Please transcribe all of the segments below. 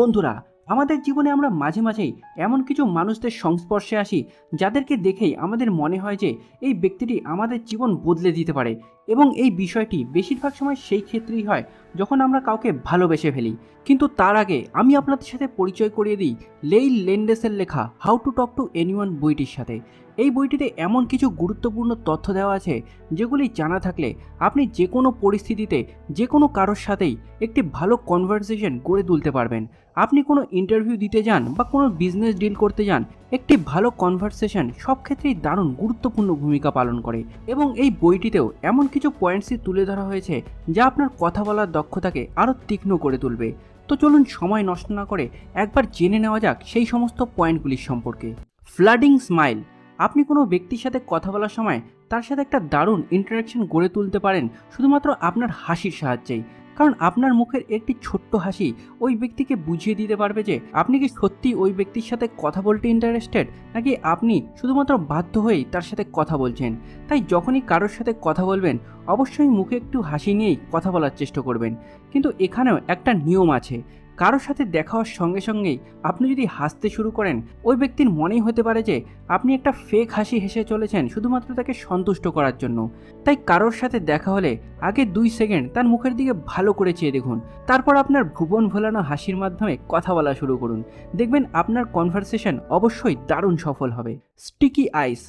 বন্ধুরা, আমাদের জীবনে আমরা মাঝে মাঝেই এমন কিছু মানুষদের সংস্পর্শে আসি যাদেরকে দেখেই আমাদের মনে হয় যে এই ব্যক্তিটি আমাদের জীবন বদলে দিতে পারে এবং এই বিষয়টি বেশিরভাগ সময় সেই ক্ষেত্রেই হয় যখন আমরা কাউকে ভালোবেসে ফেলি। কিন্তু তার আগে আমি আপনাদের সাথে পরিচয় করিয়ে দিই লেইল লেন্ডেসের লেখা how to talk to anyone বইটির সাথে। এই বইটিতে এমন কিছু গুরুত্বপূর্ণ তথ্য দেওয়া আছে যেগুলি জানা থাকলে আপনি যে কোনো পরিস্থিতিতে, যে কোনো কারোর সাথেই একটি ভালো কনভারসেশন গড়ে তুলতে পারবেন। আপনি কোনো ইন্টারভিউ দিতে যান বা কোনো বিজনেস ডিল করতে যান, একটি ভালো কনভারসেশন সব ক্ষেত্রেই দারুণ গুরুত্বপূর্ণ ভূমিকা পালন করে এবং এই বইটিতেও এমন কিছু পয়েন্টসই তুলে ধরা হয়েছে যা আপনার কথা বলার দক্ষতাকে আরও তীক্ষ্ণ করে তুলবে। তো চলুন সময় নষ্ট না করে একবার জেনে নেওয়া যাক সেই সমস্ত পয়েন্টগুলির সম্পর্কে। ফ্লাডিং স্মাইল আপনি কোনো ব্যক্তির সাথে কথা বলার সময় তার সাথে একটা দারুণ ইন্টারাকশন গড়ে তুলতে পারেন শুধুমাত্র আপনার হাসির সাহায্যেই। কারণ আপনার মুখের একটি ছোট্ট হাসি ওই ব্যক্তিকে বুঝিয়ে দিতে পারবে যে আপনি কি সত্যি ওই ব্যক্তির সাথে কথা বলতে ইন্টারেস্টেড নাকি আপনি শুধুমাত্র বাধ্য হয়েই তার সাথে কথা বলছেন? তাই যখনই কারোর সাথে কথা বলবেন, অবশ্যই মুখে একটু হাসি নিয়েই কথা বলার চেষ্টা করবেন। কিন্তু এখানেও একটা নিয়ম আছে কারোর সাথে দেখা হওয়ার সঙ্গে সঙ্গেই আপনি যদি হাসতে শুরু করেন, ওই ব্যক্তির মনেই হতে পারে যে আপনি একটা ফেক হাসি হেসে চলেছেন শুধুমাত্র তাকে সন্তুষ্ট করার জন্য। তাই কারোর সাথে দেখা হলে আগে দুই সেকেন্ড তার মুখের দিকে ভালো করে চেয়ে দেখুন। তারপর আপনার ভুবন ভোলানো হাসির মাধ্যমে কথা বলা শুরু করুন। দেখবেন আপনার কনভারসেশন অবশ্যই দারুণ সফল হবে। স্টিকি আইস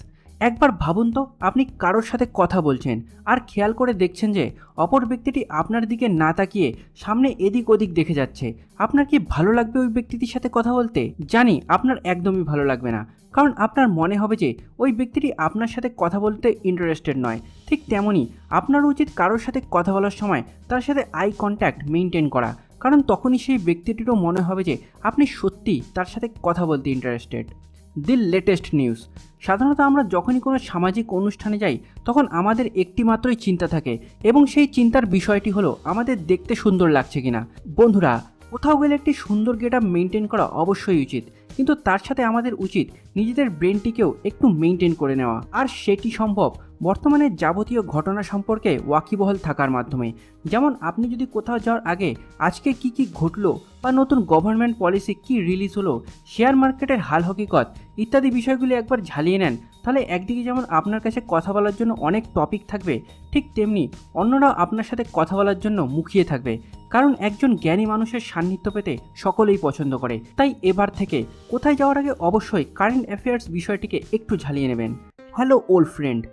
একবার ভাবুন তো, আপনি কারোর সাথে কথা বলছেন আর খেয়াল করে দেখছেন যে অপর ব্যক্তিটি আপনার দিকে না তাকিয়ে সামনে এদিক ওদিক দেখে যাচ্ছে। আপনার কি ভালো লাগবে ওই ব্যক্তিটির সাথে কথা বলতে? জানি আপনার একদমই ভালো লাগবে না, কারণ আপনার মনে হবে যে ওই ব্যক্তিটি আপনার সাথে কথা বলতে ইন্টারেস্টেড নয়। ঠিক তেমনই আপনার উচিত কারোর সাথে কথা বলার সময় তার সাথে আই কন্ট্যাক্ট মেনটেন করা, কারণ তখনই সেই ব্যক্তিটিরও মনে হবে যে আপনি সত্যি তার সাথে কথা বলতে ইন্টারেস্টেড দি লেটেস্ট নিউজ। সাধারণত আমরা যখনই কোনো সামাজিক অনুষ্ঠানে যাই, তখন আমাদের একটি মাত্রই চিন্তা থাকে এবং সেই চিন্তার বিষয়টি হলো, আমাদের দেখতে সুন্দর লাগছে কিনা। বন্ধুরা, কোথাও গেলে একটি সুন্দর গেট আপ মেনটেন করা অবশ্যই উচিত, কিন্তু তার সাথে আমাদের উচিত নিজেদের ব্রেনটিকেও একটু মেনটেন করে নেওয়া। আর সেটি সম্ভব বর্তমানে যাবতীয় ঘটনা সম্পর্কে ওয়াকিবহল থাকার মাধ্যমে। যেমন আপনি যদি কোথাও যাওয়ার আগে আজকে কি কি ঘটলো বা নতুন গভর্নমেন্ট পলিসি কি রিলিজ হলো শেয়ার মার্কেটের হাল হকিকত ইত্যাদি বিষয়গুলি একবার ঝালিয়ে নেন। তাহলে একদিকে যেমন আপনার কাছে কথা বলার জন্য অনেক টপিক থাকবে, ঠিক তেমনি অন্যরাও আপনার সাথে কথা বলার জন্য মুখিয়ে থাকবে। কারণ একজন জ্ঞানী মানুষের সান্নিধ্য পেতে সকলেই পছন্দ করে। তাই এবার থেকে কোথায় যাওয়ার আগে অবশ্যই কারেন্ট অ্যাফেয়ার্স বিষয়টিকে একটু ঝালিয়ে নেবেন। হ্যালো ওল্ড ফ্রেন্ড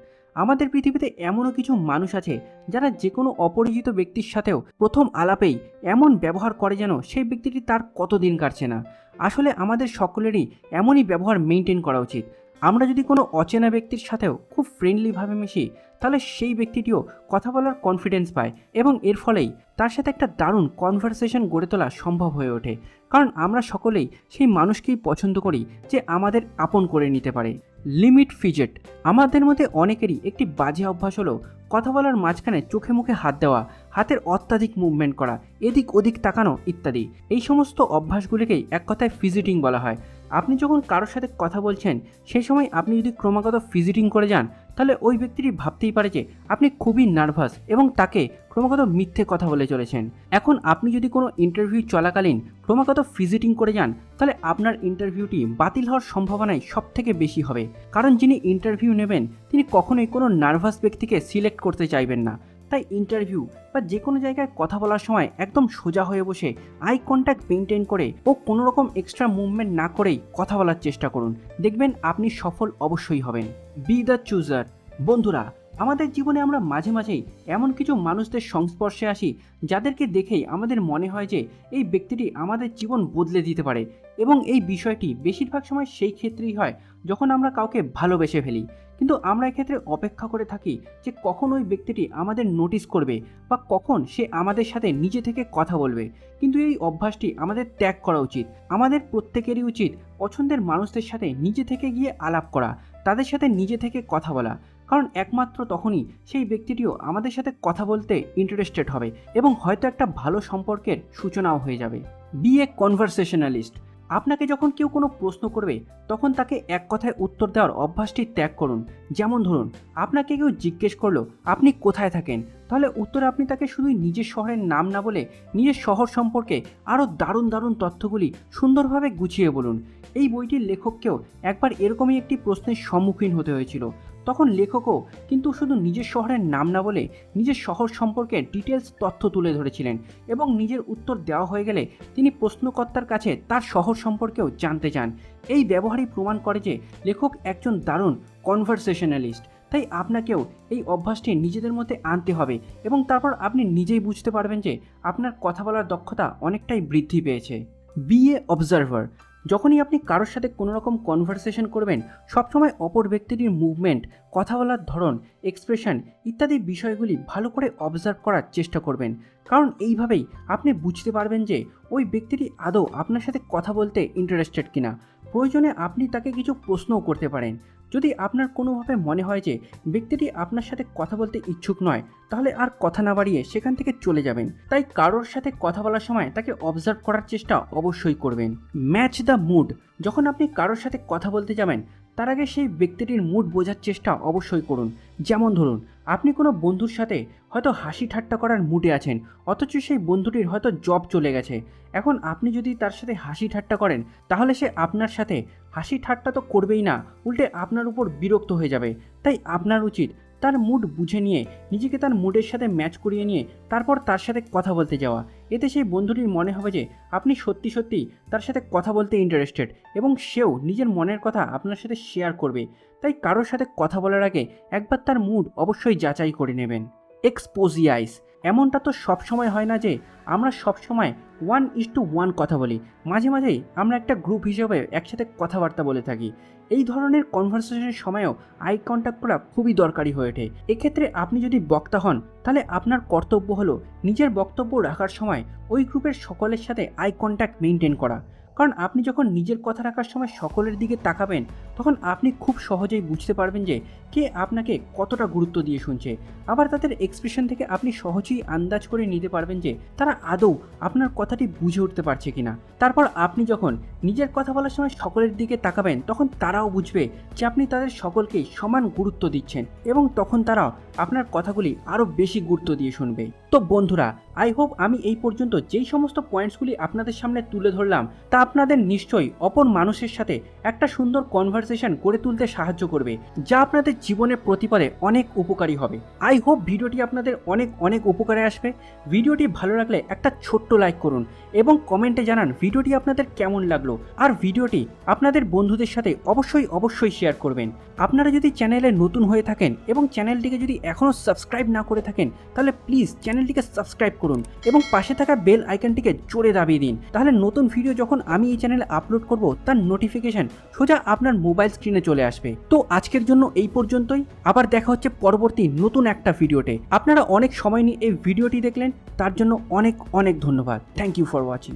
আমাদের পৃথিবীতে এমনও কিছু মানুষ আছে যারা যে কোনো অপরিচিত ব্যক্তির সাথেও প্রথম আলাপেই এমন ব্যবহার করে যেন সেই ব্যক্তিটি তার কতদিন কাটছে না। আসলে আমাদের সকলেরই এমনই ব্যবহার মেনটেন করা উচিত। আমরা যদি কোনো অচেনা ব্যক্তির সাথেও খুব ফ্রেন্ডলিভাবে মিশি, তাহলে সেই ব্যক্তিটিও কথা বলার কনফিডেন্স পায় এবং এর ফলেই তার সাথে একটা দারুণ কনভারসেশন গড়ে তোলা সম্ভব হয়ে ওঠে। কারণ আমরা সকলেই সেই মানুষকেই পছন্দ করি যে আমাদের আপন করে নিতে পারে। Limit fidget. আমাদের মধ্যে অনেকেরই একটি বাজে অভ্যাস হলো কথা বলার মাঝখানে চোখে মুখে হাত দেওয়া, হাতের অত্যাধিক মুভমেন্ট করা এদিক ওদিক তাকানো ইত্যাদি। এই সমস্ত অভ্যাসগুলিকেই এক কথায় ফিজিটিং বলা হয়। আপনি যখন কারোর সাথে কথা বলছেন, সেই সময় আপনি যদি ক্রমাগত ফিজিটিং করে যান, তাহলে ওই ব্যক্তিটি ভাবতেই পারে যে আপনি খুবই নার্ভাস এবং তাকে ক্রমাগত মিথ্যে কথা বলে চলেছেন। এখন আপনি যদি কোনো ইন্টারভিউ চলাকালীন ক্রমাগত ফিজিটিং করে যান, তাহলে আপনার ইন্টারভিউটি বাতিল হওয়ার সম্ভাবনাই সব থেকে বেশি হবে। কারণ যিনি ইন্টারভিউ নেবেন, তিনি কখনোই কোনো নার্ভাস ব্যক্তিকে সিলেক্ট করতে চাইবেন না। তাই ইন্টারভিউ বা যে কোনো জায়গায় কথা বলার সময় একদম সোজা হয়ে বসে আই কন্ট্যাক্ট মেনটেন করে ও কোনো রকম এক্সট্রা মুভমেন্ট না করেই কথা বলার চেষ্টা করুন। দেখবেন আপনি সফল অবশ্যই হবেন। বি দ্য চুজার বন্ধুরা আমাদের জীবনে আমরা মাঝে মাঝেই এমন কিছু মানুষদের সংস্পর্শে আসি যাদেরকে দেখেই আমাদের মনে হয় যে এই ব্যক্তিটি আমাদের জীবন বদলে দিতে পারে এবং এই বিষয়টি বেশিরভাগ সময় সেই ক্ষেত্রেই হয় যখন আমরা কাউকে ভালোবেসে ফেলি। কিন্তু আমরা এক্ষেত্রে অপেক্ষা করে থাকি যে কখন ওই ব্যক্তিটি আমাদের নোটিস করবে বা কখন সে আমাদের সাথে নিজে থেকে কথা বলবে। কিন্তু এই অভ্যাসটি আমাদের ত্যাগ করা উচিত। আমাদের প্রত্যেকেরই উচিত পছন্দের মানুষদের সাথে নিজে থেকে গিয়ে আলাপ করা, তাদের সাথে নিজে থেকে কথা বলা। কারণ একমাত্র তখনই সেই ব্যক্তিটিও আমাদের সাথে কথা বলতে ইন্টারেস্টেড হবে এবং হয়তো একটা ভালো সম্পর্কের সূচনাও হয়ে যাবে। বি এ কনভারসেশনালিস্ট আপনাকে যখন কেউ কোনো প্রশ্ন করবে, তখন তাকে এক কথায় উত্তর দেওয়ার অভ্যাসটি ত্যাগ করুন। যেমন ধরুন, আপনাকে কেউ জিজ্ঞেস করল, আপনি কোথায় থাকেন? তাহলে উত্তরে আপনি তাকে শুধুই নিজের শহরের নাম না বলে নিজের শহর সম্পর্কে আরও দারুণ দারুণ তথ্যগুলি সুন্দরভাবে গুছিয়ে বলুন। এই বইটির লেখককেও একবার এরকমই একটি প্রশ্নের সম্মুখীন হতে হয়েছিল। তখন লেখকও কিন্তু শুধু নিজের শহরের নাম না বলে নিজের শহর সম্পর্কে ডিটেলস তথ্য তুলে ধরেছিলেন এবং নিজের উত্তর দেওয়া হয়ে গেলে তিনি প্রশ্নকর্তার কাছে তার শহর সম্পর্কেও জানতে চান। এই ব্যবহারই প্রমাণ করে যে লেখক একজন দারুণ কনভারসেশনালিস্ট তাই আপনাকেও এই অভ্যাসটি নিজেদের মধ্যে আনতে হবে এবং তারপর আপনি নিজেই বুঝতে পারবেন যে আপনার কথা বলার দক্ষতা অনেকটাই বৃদ্ধি পেয়েছে। বি এ অবজারভার যখনই আপনি কারোর সাথে কোনো রকম কনভারসেশন করবেন, সবসময় অপর ব্যক্তিটির মুভমেন্ট কথা বলার ধরন এক্সপ্রেশন ইত্যাদি বিষয়গুলি ভালো করে অবজার্ভ করার চেষ্টা করবেন। কারণ এইভাবেই আপনি বুঝতে পারবেন যে ওই ব্যক্তিটি আদৌ আপনার সাথে কথা বলতে ইন্টারেস্টেড কিনা। প্রয়োজনে আপনি তাকে কিছু প্রশ্নও করতে পারেন। যদি আপনার কোনোভাবে মনে হয় যে ব্যক্তিটি আপনার সাথে কথা বলতে ইচ্ছুক নয়, তাহলে আর কথা না বাড়িয়ে সেখান থেকে চলে যাবেন। তাই কারোর সাথে কথা বলার সময় তাকে অবজার্ভ করার চেষ্টা অবশ্যই করবেন। ম্যাচ দ্য মুড যখন আপনি কারোর সাথে কথা বলতে যাবেন তার আগে সেই ব্যক্তিটির মুড বোঝার চেষ্টা অবশ্যই করুন। যেমন ধরুন, আপনি কোনো বন্ধুর সাথে হয়তো হাসি ঠাট্টা করার মুডে আছেন, অথচ সেই বন্ধুটির হয়তো জব চলে গেছে। এখন আপনি যদি তার সাথে হাসি ঠাট্টা করেন, তাহলে সে আপনার সাথে হাসি ঠাট্টা তো করবেই না, উল্টে আপনার উপর বিরক্ত হয়ে যাবে। তাই আপনার উচিত তার মুড বুঝে নিয়ে, নিজেকে তার মুডের সাথে ম্যাচ করিয়ে নিয়ে, তারপর তার সাথে কথা বলতে যাওয়া। এতে সেই বন্ধুটির মনে হবে যে, আপনি সত্যি সত্যি তার সাথে কথা বলতে ইন্টারেস্টেড এবং সেও নিজের মনের কথা আপনার সাথে শেয়ার করবে। তাই কারোর সাথে কথা বলার আগে একবার তার মুড অবশ্যই যাচাই করে নেবেন। এক্সপোজিয়াইস এমনটা তো সবসময় হয় না যে আমরা সবসময় ওয়ান ইস টু ওয়ান কথা বলি। মাঝে মাঝেই আমরা একটা গ্রুপ হিসেবে একসাথে কথাবার্তা বলে থাকি। এই ধরনের কনভারসেশনের সময়ও আই কন্ট্যাক্ট করা খুবই দরকারি হয়ে ওঠে। এক্ষেত্রে আপনি যদি বক্তা হন, তাহলে আপনার কর্তব্য হলো নিজের বক্তব্য রাখার সময় ওই গ্রুপের সকলের সাথে আই কন্ট্যাক্ট মেনটেন করা। কারণ আপনি যখন নিজের কথা রাখার সময় সকলের দিকে তাকাবেন তখন আপনি খুব সহজেই বুঝতে পারবেন যে কে আপনাকে কতটা গুরুত্ব দিয়ে শুনছে। আবার তাদের এক্সপ্রেশন থেকে আপনি সহজেই আন্দাজ করে নিতে পারবেন যে তারা আদৌ আপনার কথাটি বুঝে উঠতে পারছে কিনা। তারপর আপনি যখন নিজের কথা বলার সময় সকলের দিকে তাকাবেন, তখন তারাও বুঝবে যে আপনি তাদের সকলকেই সমান গুরুত্ব দিচ্ছেন এবং তখন তারাও আপনার কথাগুলি আরও বেশি গুরুত্ব দিয়ে শুনবে। তো বন্ধুরা আই হোপ আমি এই পর্যন্ত যেই সমস্ত পয়েন্টসগুলি আপনাদের সামনে তুলে ধরলাম, তা আপনাদের নিশ্চয়ই অপর মানুষের সাথে একটা সুন্দর কনভারসেশন করে তুলতে সাহায্য করবে, যা আপনাদের জীবনের প্রতিপদে অনেক উপকারী হবে। আই হোপ ভিডিওটি আপনাদের অনেক অনেক উপকারে আসবে। ভিডিওটি ভালো লাগলে একটা ছোট্ট লাইক করুন এবং কমেন্টে জানান ভিডিওটি আপনাদের কেমন লাগল। আর ভিডিওটি আপনাদের বন্ধুদের সাথে অবশ্যই অবশ্যই শেয়ার করবেন। আপনারা যদি চ্যানেলে নতুন হয়ে থাকেন এবং চ্যানেলটিকে যদি এখনও সাবস্ক্রাইব না করে থাকেন, তাহলে প্লিজ চ্যানেলটিকে সাবস্ক্রাইব করুন এবং পাশে থাকা বেল আইকনটিকে জোরে দাবিয়ে দিন। তাহলে নতুন ভিডিও যখন আমি এই চ্যানেলে আপলোড করব, তার নোটিফিকেশন সোজা আপনার মোবাইল স্ক্রিনে চলে আসবে। তো আজকের জন্য এই পর্যন্তই। আবার দেখা হচ্ছে পরবর্তী নতুন একটা ভিডিওতে। আপনারা অনেক সময় নিয়ে এই ভিডিওটি দেখলেন। তার জন্য অনেক অনেক ধন্যবাদ। Thank you for watching